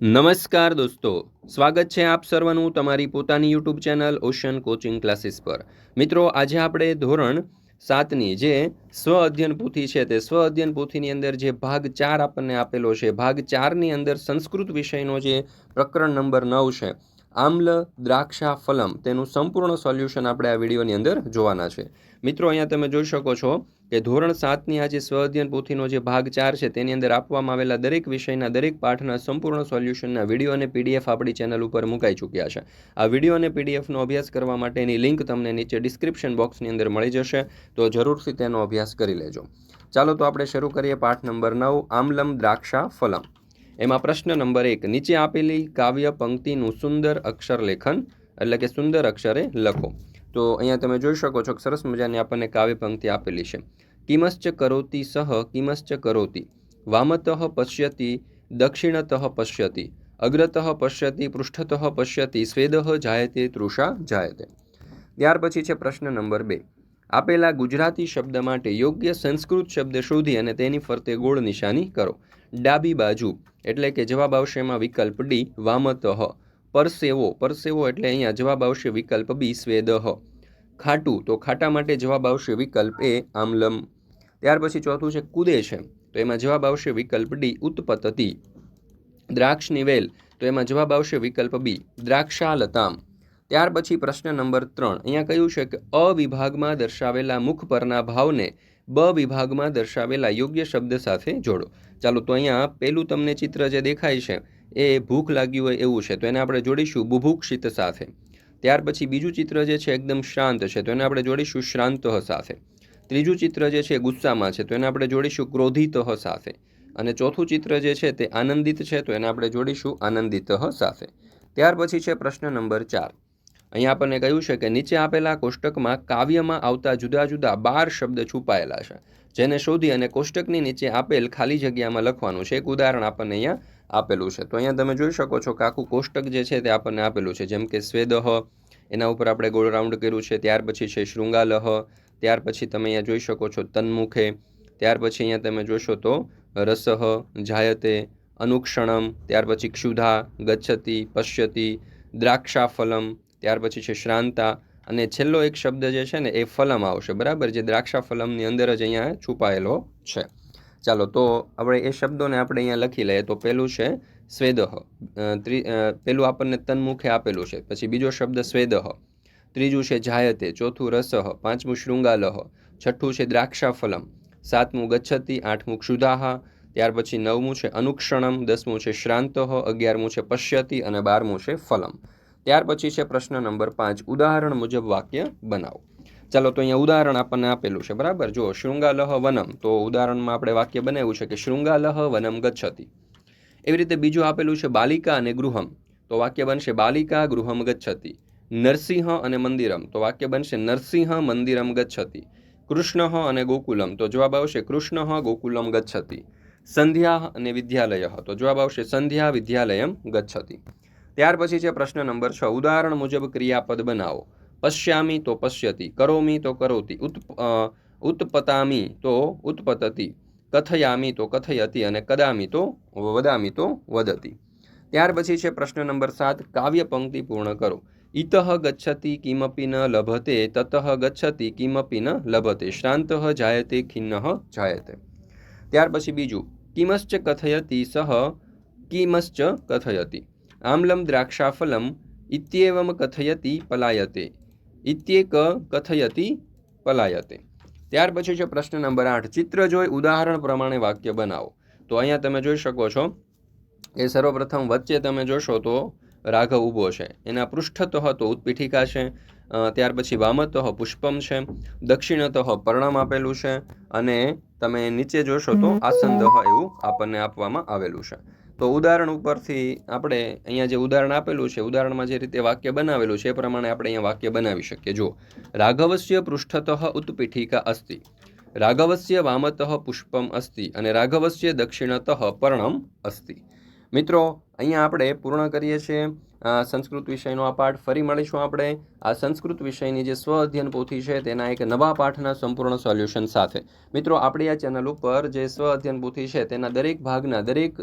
નમસ્કાર દોસ્તો, સ્વાગત છે આપ સર્વનું તમારી પોતાની YouTube channel Ocean coaching classes પર. મિત્રો, આજે આપણે ધોરણ સાતની જે સ્વ અધ્યયન પોથી છે તે સ્વ અધ્યયન પોથીની અંદર જે ભાગ ચાર આપણને આપેલો છે, ભાગ ચારની અંદર સંસ્કૃત વિષયનો જે પ્રકરણ નંબર નવ છે આમ્લ દ્રાક્ષા ફલમ તેનું સંપૂર્ણ સોલ્યુશન આપણે આ વિડીયોની અંદર જોવાના છે. મિત્રો, અહીંયા તમે જોઈ શકો છો કે ધોરણ સાતની આ જે સ્વઅધ્યયન પોથીનો જે ભાગ ચાર છે, તેની અંદર આપવામાં આવેલા દરેક વિષયના, દરેક પાઠના સંપૂર્ણ સોલ્યુશનના વીડિયો અને પીડીએફ આપણી ચેનલ ઉપર મુકાઈ ચૂક્યા છે. આ વીડિયો અને પીડીએફનો અભ્યાસ કરવા માટેની લિંક તમને નીચે ડિસ્ક્રિપ્શન બોક્સની અંદર મળી જશે, તો જરૂરથી તેનો અભ્યાસ કરી લેજો. ચાલો તો આપણે શરૂ કરીએ પાઠ નંબર નવ, આમલમ દ્રાક્ષા ફલમ એમાં પ્રશ્ન નંબર એક, નીચે આપેલી કાવ્ય પંક્તિનું સુંદર અક્ષર લેખન, એટલે કે સુંદર અક્ષરે લખો. તો અહીંયા તમે જોઈ શકો છો કે સરસ મજાની આપણને કાવ્ય પંક્તિ આપેલી છે. કિમશ્ચ કરોતિ સહ, કિમશ્ચ કરોતિ. વામતઃ પશ્યતિ, દક્ષિણતઃ પશ્યતિ. અગ્રતઃ પશ્યતિ, પૃષ્ઠતઃ પશ્યતિ, સ્વેદઃ જાયતે, તૃષા જાયતે. ત્યાર પછી છે પ્રશ્ન નંબર બે. આપેલા ગુજરાતી શબ્દ માટે યોગ્ય સંસ્કૃત શબ્દ શોધી અને તેની ફરતે ગોળ નિશાની કરો. ડાબી બાજુ, એટલે કે જવાબ આવશે એમાં વિકલ્પ ડી, વામતઃ. પરસેવો પરસેવો એટલે અહીંયા જવાબ આવશે વિકલ્પ બી સ્વેદહ ખાટું, તો ખાટા માટે જવાબ આવશે વિકલ્પ એ, આમલમ. ત્યાર પછી ચોથું છે કૂદે છે તો એમાં જવાબ આવશે વિકલ્પ ડી, ઉત્પતતિ. દ્રાક્ષની વેલ, તો એમાં જવાબ આવશે વિકલ્પ બી, દ્રાક્ષાલતામ. ત્યાર પછી પ્રશ્ન નંબર ત્રણ. અહીંયા કહ્યું છે કે, અ વિભાગમાં દર્શાવેલા મુખ પરના ભાવને બ વિભાગમાં દર્શાવેલા યોગ્ય શબ્દ સાથે જોડો. ચાલો, તો અહીંયા પહેલું તમને ચિત્ર જે દેખાય છે, એ ભૂખ લાગ્યું હોય એવું છે, તો એને આપણે જોડીશું બુભુક્ષિત સાથે. ત્યાર પછી બીજું ચિત્ર જે છે, એકદમ શાંત છે, તો એને આપણે જોડીશું શ્રાંત સાથે. ત્રીજું ચિત્ર જે છે, ગુસ્સામાં છે, તો એને આપણે જોડીશું ક્રોધિત સાથે. અને ચોથું ચિત્ર જે છે, તે આનંદિત છે, તો એને આપણે જોડીશું આનંદિત સાથે. ત્યાર પછી છે પ્રશ્ન નંબર ચાર. અહીંયા આપણને કહ્યું છે કે નીચે આપેલા કોષ્ટકમાં કાવ્યમાં આવતા જુદા જુદા બાર શબ્દ છુપાયેલા છે. જેને શોધી અને કોષ્ટકની નીચે આપેલ ખાલી જગ્યામાં લખવાનું છે. એક ઉદાહરણ આપણને અહીંયા આપેલું છે. તો અહીંયા તમે જોઈ શકો છો કે આખું કોષ્ટક જે છે તે આપણને આપેલું છે. જેમ કે સ્વેદહ, એના ઉપર આપણે ગોળ રાઉન્ડ કર્યું છે. ત્યાર પછી છે શૃંગાલહ, ત્યાર પછી તમે અહીંયા જોઈ શકો છો તન્મુખે, ત્યાર પછી અહીંયા તમે જોશો તો રસહ, જાયતે, અનુક્ષણમ, ત્યાર પછી ક્ષુધા, ગચ્છતિ, પશ્યતિ, દ્રાક્ષાફલમ ત્યાર પછી છે શ્રાંતા અને છેલ્લો એક શબ્દ જે છે ને એ ફલમ આવશે. બરાબર? જે દ્રાક્ષા ફલમની અંદર જ અહીંયા છુપાયેલો છે. ચાલો, તો આપણે એ શબ્દોને આપણે અહીંયા લખી લઈએ. તો પહેલું છે સ્વેદહ. ત્રી પેલું આપણને તન્મુખે આપેલું છે. પછી બીજો શબ્દ સ્વેદહ. ત્રીજું છે જાયતે. ચોથું રસહ. પાંચમું શૃંગાલહ. છઠ્ઠું છે દ્રાક્ષા ફલમ સાતમું ગચ્છતિ. આઠમું ક્ષુધાહ. ત્યાર પછી નવમું છે અનુક્ષણમ. દસમું છે શ્રાંતહ અગિયારમું છે પશ્યતિ. અને બારમું છે ફલમ. ત્યાર પછી છે પ્રશ્ન નંબર પાંચ. ઉદાહરણ મુજબ વાક્ય બનાવો. ચાલો તો અહીંયા ઉદાહરણ આપણને આપેલું છે, બરાબર? જો શૃંગાલહ વનમ. તો ઉદાહરણમાં આપણે વાક્ય બનાવ્યું છે કે શૃંગાલહ વનમ ગચ્છતિ. એવી રીતે બીજું આપેલું છે બાલિકા અને ગૃહમ. તો વાક્ય બનશે બાલિકા, ગૃહમ, ગચ્છતિ. નરસિંહ અને મંદિરમ. તો વાક્ય બનશે નરસિંહ, મંદિરમ, ગચ્છતિ. કૃષ્ણ અને ગોકુલમ. તો જવાબ આવશે કૃષ્ણ, ગોકુલમ, ગચ્છતિ. સંધ્યા અને વિદ્યાલય. તો જવાબ આવશે સંધ્યા, વિદ્યાલયમ, ગચ્છતિ. ત્યાર પછી છે પ્રશ્ન નંબર છ. ઉદાહરણ મુજબ ક્રિયાપદ બનાવો. પશ્યામી તો પશ્યતિ, કરોમી તો કરોતી ઉત્ ઉત્પતામી તો ઉત્પતતી, કથયામી તો કથયતી અને કદામી તો વદામી તો વદતી. ત્યાર પછી છે પ્રશ્ન નંબર સાત. કાવ્ય પંક્તિ પૂર્ણ કરો. ઇતઃ ગચ્છતિ કિમપી ન લભતે, તતઃ ગચ્છતિ કિમપી ન લભતે, શ્રાંત જાયતે, ખિન્ન જાયતે. ત્યાર પછી બીજું. કિમશ્ચ કથયતી સહ, કિમશ્ચ કથયતિ. આમ્લમ દ્રાક્ષાફલમ ઇત્યેવમ કથયતિ પલાયતે ઇત્યેક કથયતિ પલાયતે ત્યાર પછી છે પ્રશ્ન નંબર આઠ, ચિત્ર જોઈ ઉદાહરણ પ્રમાણે વાક્ય બનાવો। તો અહીંયા તમે જોઈ શકો છો, એ સર્વપ્રથમ વચ્ચે તમે જોશો તો રાઘવ ઊભો છે, એના પૃષ્ઠતઃ તો ઉત્પીઠિકા છે ત્યાર પછી વામતઃ પુષ્પમ છે, દક્ષિણતઃ પર્ણમ આપેલું છે અને તમે નીચે જોશો તો આસંદહ એવું આપણને આપવામાં આવેલું છે। તો ઉદાહરણ ઉપરથી આપણે અહીંયા જે ઉદાહરણ આપેલું છે, ઉદાહરણમાં જે રીતે વાક્ય બનાવેલું છે એ પ્રમાણે આપણે અહીંયા વાક્ય બનાવી શકીએ. જો રાઘવસ્ય પૃષ્ઠતઃ ઉત્પીઠિકા અસ્તિ. રાઘવસ્ય વામતઃ પુષ્પમ અસ્તિ અને રાઘવસ્ય દક્ષિણતઃ પર્ણમ અસ્તિ. મિત્રો, અહીંયા આપણે પૂર્ણ કરીએ છીએ આ સંસ્કૃત વિષયનો આ પાઠ. ફરી મળીશું આપણે આ સંસ્કૃત વિષયની જે સ્વ અધ્યયન પોથી છે તેના એક નવા પાઠના સંપૂર્ણ સોલ્યુશન સાથે. મિત્રો, આપણી આ ચેનલ ઉપર જે સ્વ અધ્યયન પોથી છે તેના દરેક ભાગના, દરેક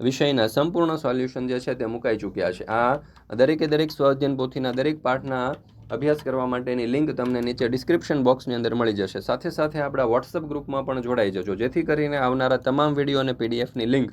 વિષયના સંપૂર્ણ સોલ્યુશન જે છે તે મુકાઈ ચૂક્યા છે. આ દરેકે દરેક સ્વ અધ્યયન પોથીના દરેક પાઠના અભ્યાસ કરવા માટેની લિંક તમને નીચે ડિસ્ક્રિપ્શન બોક્સની અંદર મળી જશે. સાથે સાથે આપણા વોટ્સઅપ ગ્રુપમાં પણ જોડાઈ જજો. જેથી કરીને આવનારા તમામ વીડિયો અને પીડીએફની લિંક